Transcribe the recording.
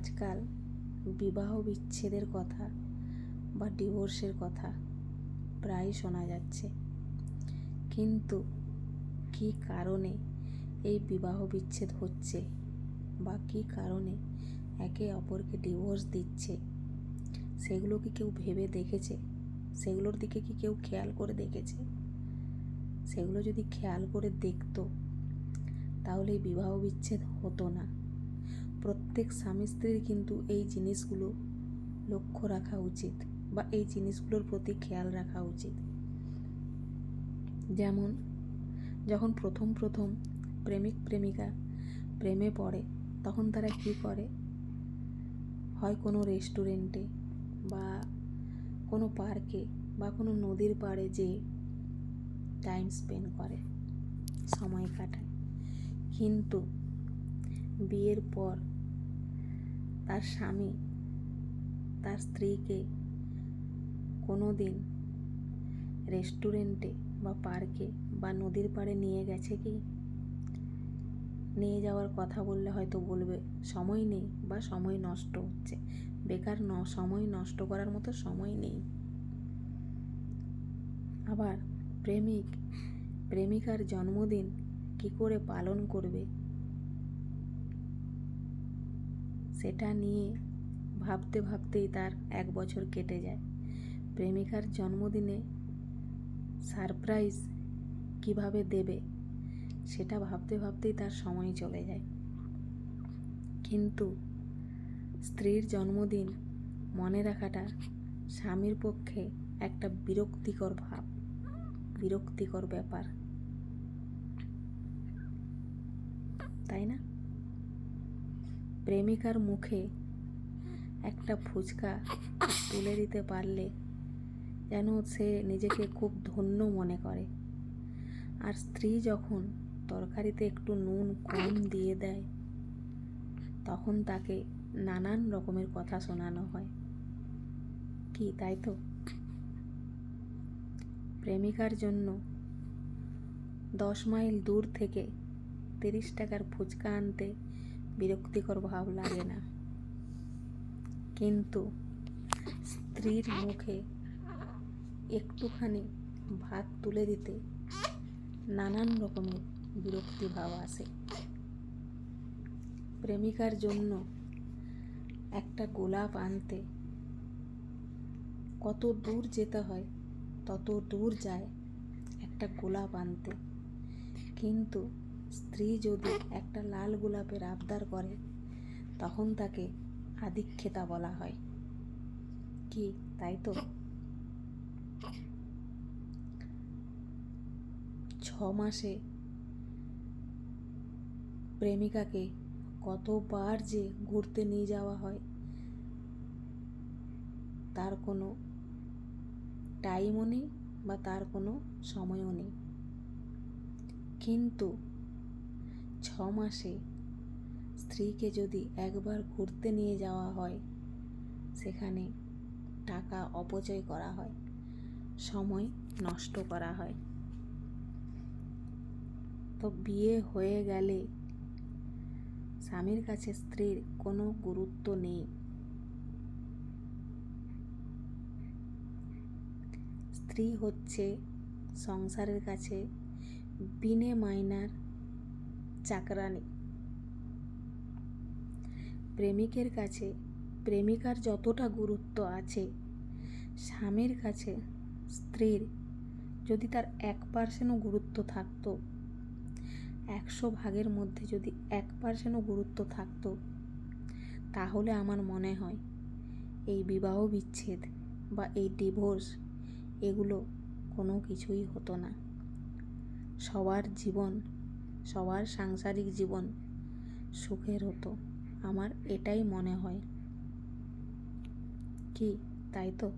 আজকাল বিবাহ বিচ্ছেদের কথা বা ডিভোর্সের কথা প্রায় শোনা যাচ্ছে। কিন্তু কী কারণে এই বিবাহ বিচ্ছেদ হচ্ছে বা কী কারণে একে অপরকে ডিভোর্স দিচ্ছে? সেগুলো কি কেউ ভেবে দেখেছে? সেগুলোর দিকে কি কেউ খেয়াল করে দেখেছে? সেগুলো যদি খেয়াল করে দেখতো, তাহলে বিবাহ বিচ্ছেদ হতো না। প্রত্যেক স্বামী স্ত্রীর কিন্তু এই জিনিসগুলো লক্ষ্য রাখা উচিত বা এই জিনিসগুলোর প্রতি খেয়াল রাখা উচিত। যেমন, যখন প্রথম প্রথম প্রেমিক প্রেমিকা প্রেমে পড়ে, তখন তারা কী করে? হয় কোনো রেস্টুরেন্টে বা কোনো পার্কে বা কোনো নদীর পাড়ে যে টাইম স্পেন্ড করে, সময় কাটায়। কিন্তু বিয়ের পর তার স্বামী, তার স্ত্রীকে কোনো দিন রেস্টুরেন্টে বা পার্কে বা নদীর পাড়ে নিয়ে গেছে কি? নিয়ে যাওয়ার কথা বললে হয়তো বলবে, সময় নেই বা সময় নষ্ট হচ্ছে। বেকার ন, সময় নষ্ট করার মতো সময় নেই। আবার প্রেমিক, প্রেমিকার জন্মদিন কি করে পালন করবে? সেটা নিয়ে ভাবতে ভাবতেই তার এক বছর কেটে যায়। প্রেমিকার জন্মদিনে সারপ্রাইজ কীভাবে দেবে, সেটা ভাবতে ভাবতেই তার সময় চলে যায়। কিন্তু স্ত্রীর জন্মদিন মনে রাখাটা স্বামীর পক্ষে একটা বিরক্তিকর ভাব, বিরক্তিকর ব্যাপার। তাই না? প্রেমিকার মুখে একটা ফুচকা তুলে দিতে পারলে যেন সে নিজেকে খুব ধন্য মনে করে। আর স্ত্রী যখন তরকারিতে একটু নুন কম দিয়ে দেয়, তখন তাকে নানান রকমের কথা শোনানো হয়। কি, তাই তো? প্রেমিকার জন্য দশ মাইল দূর থেকে তিরিশ টাকার ফুচকা আনতে বিরক্তিকর ভাব লাগে না। কিন্তু স্ত্রীর মুখে একটুখানি ভাত তুলে দিতে নানান রকমের বিরক্তি ভাব আসে। প্রেমিকার জন্য একটা গোলাপ আনতে কত দূর যেতে হয়, তত দূর যায় একটা গোলাপ আনতে। কিন্তু স্ত্রী যদি একটা লাল গোলাপের আবদার করে, তখন তাকে আদিক্ষেতা বলা হয়। কি, তাই তো? ছ মাসে প্রেমিকাকে কতবার যে ঘুরতে নিয়ে যাওয়া হয়, তার কোনো টাইমও নেই বা তার কোনো সময়ও নেই। কিন্তু ছ মাসে স্ত্রীকে যদি একবার ঘুরতে নিয়ে যাওয়া হয়, সেখানে টাকা অপচয় করা হয়, সময় নষ্ট করা হয়। তো বিয়ে হয়ে গেলে স্বামীর কাছে স্ত্রীর কোনো গুরুত্ব নেই। স্ত্রী হচ্ছে সংসারের কাছে বিনে মাইনার চাকরানি। প্রেমিকের কাছে, প্রেমিকার যতটা গুরুত্ব আছে, স্বামীর কাছে, স্ত্রীর, যদি তার এক পার্সেন্টও গুরুত্ব থাকতো, একশো ভাগের মধ্যে যদি এক পার্সেন্টও গুরুত্ব থাকতো, তাহলে আমার মনে হয় এই বিবাহ বিচ্ছেদ বা এই ডিভোর্স এগুলো কোনো কিছুই হতো না। সবার জীবন সবার সাংসারিক জীবন সুখের হতো আমার এটাই মনে হয়। কি তাই তো?